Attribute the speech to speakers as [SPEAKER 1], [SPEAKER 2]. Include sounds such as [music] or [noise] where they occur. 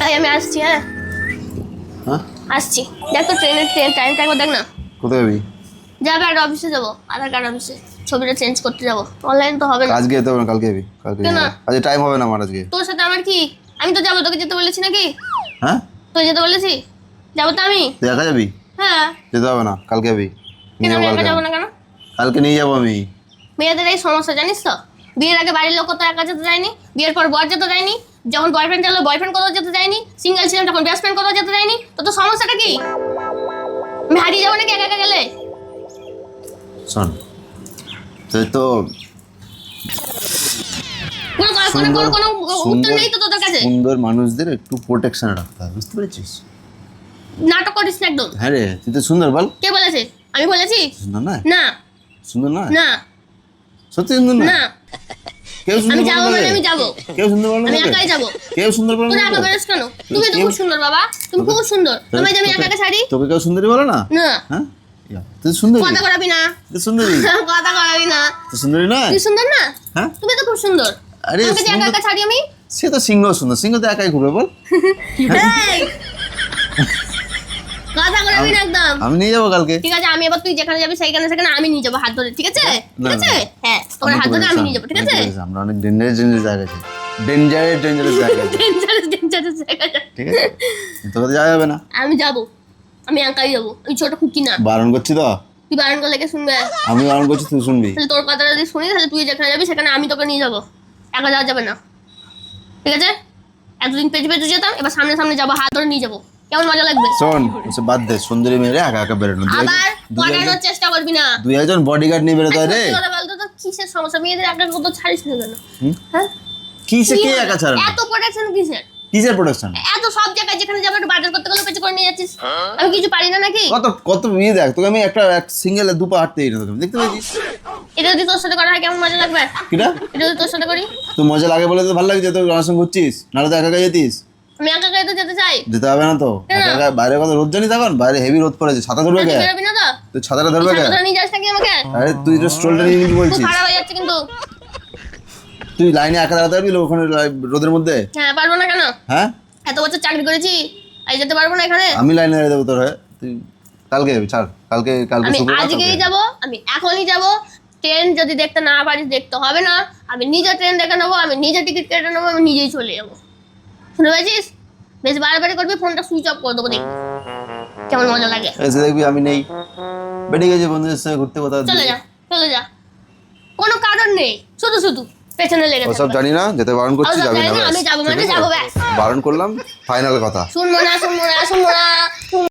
[SPEAKER 1] তাই আমি আসছি হ্যাঁ।
[SPEAKER 2] হ্যাঁ?
[SPEAKER 1] আসছি। দেখ তো ট্রেনের ট্রেন টাইম টাইম দেখ না।
[SPEAKER 2] কোথায় যাবি?
[SPEAKER 1] যাবে আর অফিসে যাব আধার কার্ড অফিসে ছবিটা চেঞ্জ করতে যাব। অনলাইন তো হবে না।
[SPEAKER 2] আজকে যেতে হবে না কালকে যাবি? কালকে? যাবি। আজকে টাইম হবে না আমার আজকে।
[SPEAKER 1] তোর সাথে আমার কি? আমি তো যাব তোকে যেতে বলেছি নাকি?
[SPEAKER 2] হ্যাঁ?
[SPEAKER 1] তুই যেতে বলেছি? যাব তো আমি।
[SPEAKER 2] একা যাবি?
[SPEAKER 1] হ্যাঁ।
[SPEAKER 2] যেতে হবে না কালকে যাবি।
[SPEAKER 1] কেন আমি
[SPEAKER 2] যাব
[SPEAKER 1] যাব না কেন?
[SPEAKER 2] কালকে নিয়ে যাব আমি।
[SPEAKER 1] মেয়েদের এই সমস্যা জানিস তো? বিয়ের আগে বাড়ির লোক তো একা যেতে যায়নি বিয়ের পর বর যেতে যায়নি যখন বয়ফ্রেন্ড চাইলো বয়ফ্রেন্ড কোথাও যেতে যায়নি সিঙ্গেল ছিলাম তখন বেস্ট ফ্রেন্ড কোথাও যেতে যায়নি তো তো সমস্যাটা কি? আমি হারিয়ে যাব নাকি একা একা গেলে?
[SPEAKER 2] শোন তুই তো
[SPEAKER 1] কোনো কোনো- কোনো কোনো কোনো উত্তর নেই তো তোদের কাছে।
[SPEAKER 2] সুন্দর মানুষদের একটু প্রোটেকশনে রাখতে হবে বুঝতে পেরেছিস?
[SPEAKER 1] নাটক করিস না একদম।
[SPEAKER 2] হ্যাঁ রে তুই তো সুন্দর বল।
[SPEAKER 1] কে বলেছে? আমি বলেছি?
[SPEAKER 2] সুন্দর না
[SPEAKER 1] না।
[SPEAKER 2] সুন্দর না
[SPEAKER 1] না।
[SPEAKER 2] সত্যি সুন্দর না
[SPEAKER 1] না।
[SPEAKER 2] কেউ
[SPEAKER 1] আমি যাব মানে আমি যাব।
[SPEAKER 2] কেউ সুন্দর বলে
[SPEAKER 1] আমি একাই যাব।
[SPEAKER 2] কেউ সুন্দর বলে না
[SPEAKER 1] একা বেরোস কেন তুমি তো খুব সুন্দর বাবা। তুমি খুব সুন্দর। তোমায় যে আমি একা একা ছাড়ি?
[SPEAKER 2] তোকে কেউ সুন্দরী বলে না?
[SPEAKER 1] না।
[SPEAKER 2] হ্যাঁ? তুই সুন্দরী।
[SPEAKER 1] কথা করাবি না।
[SPEAKER 2] তুই সুন্দরী? [laughs]
[SPEAKER 1] কথা করাবি না।
[SPEAKER 2] তুই সুন্দরী না
[SPEAKER 1] তুই সুন্দর না?
[SPEAKER 2] হ্যাঁ?
[SPEAKER 1] তুমি তো খুব সুন্দর।
[SPEAKER 2] আরে
[SPEAKER 1] তোমাকে যে একা একা ছাড়ি আমি?
[SPEAKER 2] সে তো সিংহ সুন্দর। সিংহ তো একাই ঘুরবে বল। [laughs]
[SPEAKER 1] এই! কথা করাবি না একদম।
[SPEAKER 2] আমি নিয়ে যাব কালকে।
[SPEAKER 1] ঠিক আছে আমি এবার তুই যেখানে যাবি সেইখানে সেখানে আমি নিয়ে যাব হাত ধরে ঠিক আছে? ঠিক আছে? হ্যাঁ তোমার হাত ধরে আমি নিয়ে যাব ঠিক আছে?
[SPEAKER 2] আমরা অনেক ডেঞ্জারাস ডেঞ্জারাস জায়গা আছে। ডেঞ্জারাস ডেঞ্জারাস জায়গা
[SPEAKER 1] ডেঞ্জারাস ডেঞ্জারাস জায়গা
[SPEAKER 2] ঠিক আছে? তোকে যাওয়া যাবে না?
[SPEAKER 1] আমি যাব। আমি একাই যাব। আমি ছোট খুকি না।
[SPEAKER 2] বারণ করছি তো?
[SPEAKER 1] তুই বারণ করলে কে শুনবে?
[SPEAKER 2] আমি বারণ করছি তুই শুনবি।
[SPEAKER 1] তাহলে তোর কথা যদি শুনি তাহলে তুই যেখানে যাবি সেখানে আমি তোকে নিয়ে যাব। একা যাওয়া যাবে না। ঠিক আছে? এতদিন পেছু পেছু যেতাম এবার সামনে সামনে যাব হাত ধরে নিয়ে যাব। কেমন মজা লাগবে?
[SPEAKER 2] শোন ওসব বাদ দে সুন্দরী মেয়েরে একা একা বেরোনো।
[SPEAKER 1] আবার পটানোর চেষ্টা করবি না।
[SPEAKER 2] দুই একজন বডিগার্ড নিয়ে বেরোতে রে।
[SPEAKER 1] তো কিসের সমস্যা? মেয়েদের একা কত ছাড়িস না কেন? হ্যাঁ?
[SPEAKER 2] কিসে
[SPEAKER 1] কি
[SPEAKER 2] একা ছাড়ে
[SPEAKER 1] এত প্রোটেকশন কিসের?
[SPEAKER 2] কিসের প্রোটেকশন
[SPEAKER 1] এত সব জায়গায় যেখানে যাব একটু বাজার করতে গেলে পেছু করে নিয়ে যাচ্ছিস। আমি কিছু পারি না নাকি?
[SPEAKER 2] কত কত মেয়ে দেখ তোকে আমি একটা এক সিঙ্গেল দুপা হাঁটতে দিই না তোকে দেখতে পেয়েছিস?
[SPEAKER 1] এটা যদি তোর সাথে করা হয় কেমন মজা লাগবে?
[SPEAKER 2] কিটা?
[SPEAKER 1] এটা যদি তোর সাথে করি?
[SPEAKER 2] তুই মজা লাগে বলে তো ভালো লাগছে তোর আমার সঙ্গে ঘুরছিস? নাহলে তো একা একা যেতিস।
[SPEAKER 1] আমি একা তো যেতে
[SPEAKER 2] হবে না তো? বাইরে কথা রোদ জানি তখন বাইরে হেভি রোদ পড়েছে ছাতা ধরবে কে?
[SPEAKER 1] তুই
[SPEAKER 2] ছাতাটা ধরবে কে? আরে তুই তো নিয়ে নিবি বলছিস।
[SPEAKER 1] খারাপ যাচ্ছে কিন্তু।
[SPEAKER 2] তুই লাইনে একা দাঁড়াতে পারবি ওখানে রোদের মধ্যে?
[SPEAKER 1] হ্যাঁ পারব না কেন?
[SPEAKER 2] হ্যাঁ?
[SPEAKER 1] এত বছর চাকরি করেছি যেতে পারব না এখানে?
[SPEAKER 2] আমি লাইনে দাঁড়িয়ে দেবো তোর। হয়ে তুই কালকে যাবি ছাড়। কালকে কালকে
[SPEAKER 1] আমি আজকেই। যাব আমি এখনই যাব। ট্রেন যদি দেখতে না পারিস দেখতে হবে না। আমি নিজে ট্রেন দেখে নেব আমি নিজে টিকিট কেটে নেব আমি নিজেই চলে যাব। শুনে পেয়েছিস? বেশ বারবার করবি ফোনটা সুইচ অফ করে দেবো দেখ। কেমন মজা লাগে।
[SPEAKER 2] এসে দেখবি আমি নেই। বেড়ে গেছে বন্ধুদের সঙ্গে ঘুরতে কোথাও
[SPEAKER 1] চলে যা চলে যা। কোনো কারণ নেই শুধু শুধু। পেছনে লেগে
[SPEAKER 2] ওসব
[SPEAKER 1] সব
[SPEAKER 2] জানি না যেতে বারণ করছি যাবি না
[SPEAKER 1] আমি যাব মানে
[SPEAKER 2] যাব
[SPEAKER 1] যাব ব্যাস।
[SPEAKER 2] বারণ করলাম ফাইনাল কথা।
[SPEAKER 1] শুনব না শুনব না শুনব না।